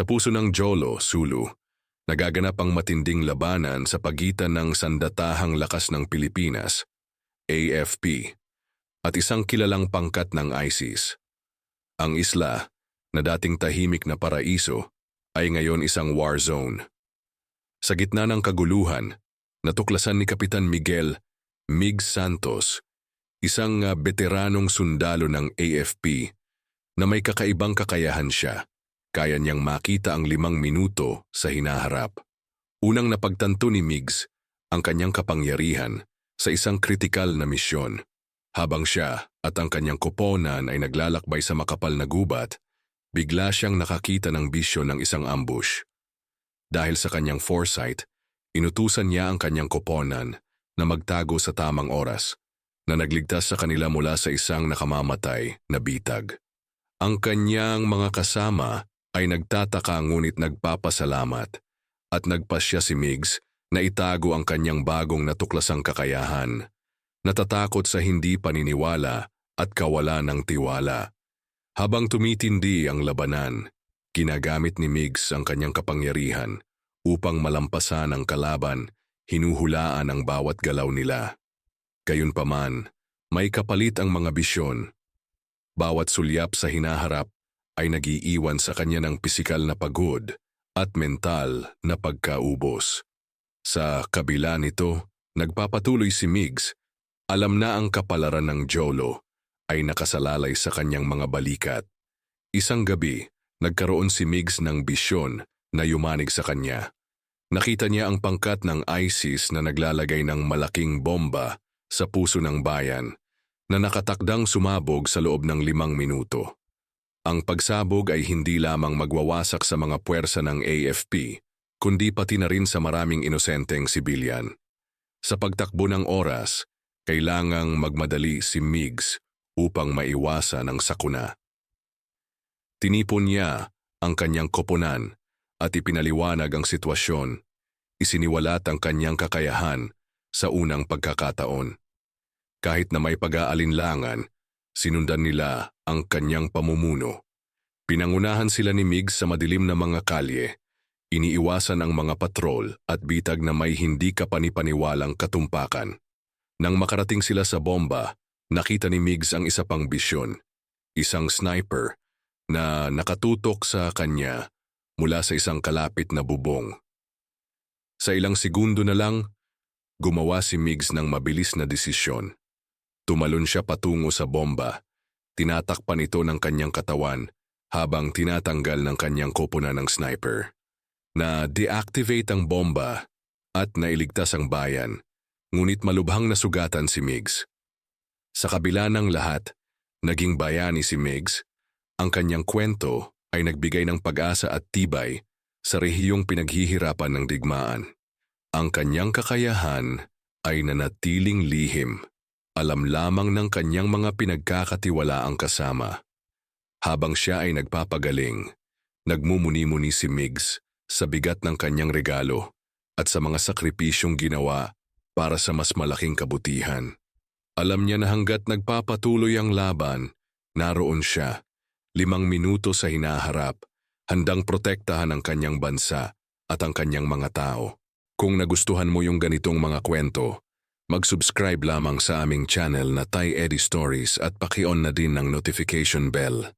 Sa puso ng Jolo, Sulu, nagaganap ang matinding labanan sa pagitan ng Sandatahang Lakas ng Pilipinas, AFP, at isang kilalang pangkat ng ISIS. Ang isla, na dating tahimik na paraiso, ay ngayon isang war zone. Sa gitna ng kaguluhan, natuklasan ni Kapitan Miguel Mig Santos, isang ah, veteranong sundalo ng AFP, na may kakaibang kakayahan siya. Kaya niyang makita ang limang minuto sa hinaharap. Unang napagtanto ni Migs ang kanyang kapangyarihan sa isang kritikal na misyon. Habang siya at ang kanyang kuponan ay naglalakbay sa makapal na gubat, bigla siyang nakakita ng bisyon ng isang ambush. Dahil sa kanyang foresight, inutusan niya ang kanyang kuponan na magtago sa tamang oras na nagligtas sa kanila mula sa isang nakamamatay na bitag. Ang kanyang mga kasama ay nagtataka ngunit nagpapasalamat at nagpasya si Migs na itago ang kanyang bagong natuklasang kakayahan. Natatakot sa hindi paniniwala at kawalan ng tiwala. Habang tumitindi ang labanan, ginagamit ni Migs ang kanyang kapangyarihan upang malampasan ang kalaban, hinuhulaan ang bawat galaw nila. Gayunpaman, may kapalit ang mga bisyon. Bawat sulyap sa hinaharap ay nagiiwan sa kanya ng pisikal na pagod at mental na pagkaubos. Sa kabila nito, nagpapatuloy si Migs. Alam na ang kapalaran ng Jolo ay nakasalalay sa kanyang mga balikat. Isang gabi, nagkaroon si Migs ng bisyon na yumanig sa kanya. Nakita niya ang pangkat ng ISIS na naglalagay ng malaking bomba sa puso ng bayan na nakatakdang sumabog sa loob ng limang minuto. Ang pagsabog ay hindi lamang magwawasak sa mga puwersa ng AFP, kundi pati na rin sa maraming inosenteng sibilyan. Sa pagtakbo ng oras, kailangang magmadali si Migs upang maiwasan ang sakuna. Tinipon niya ang kanyang koponan at ipinaliwanag ang sitwasyon. Isiniwalat ang kanyang kakayahan sa unang pagkakataon. Kahit na may pag-aalinlangan, sinundan nila ang kanyang pamumuno. Pinangunahan sila ni Mig sa madilim na mga kalye, iniiwasan ang mga patrol at bitag na may hindi kapanipaniwalang katumpakan. Nang makarating sila sa bomba, nakita ni Migs ang isa pang bisyon, isang sniper na nakatutok sa kanya mula sa isang kalapit na bubong. Sa ilang segundo na lang, gumawa si Migs ng mabilis na desisyon. Tumalon siya patungo sa bomba. Tinatakpan ito ng kanyang katawan habang tinatanggal ng kanyang kopona ng sniper. Na deactivate ang bomba at nailigtas ang bayan, ngunit malubhang nasugatan si Migs. Sa kabila ng lahat, naging bayani si Migs. Ang kanyang kwento ay nagbigay ng pag-asa at tibay sa rehiyong pinaghihirapan ng digmaan. Ang kanyang kakayahan ay nanatiling lihim alam lamang ng kanyang mga pinagkakatiwalaang kasama. Habang siya ay nagpapagaling, nagmumuni-muni si Migs sa bigat ng kanyang regalo at sa mga sakripisyong ginawa para sa mas malaking kabutihan. Alam niya na hanggat nagpapatuloy ang laban, naroon siya, limang minuto sa hinaharap, handang protektahan ang kanyang bansa at ang kanyang mga tao. Kung nagustuhan mo yung ganitong mga kwento, Mag-subscribe lamang sa aming channel na Thai Eddie Stories at paki-on na din ng notification bell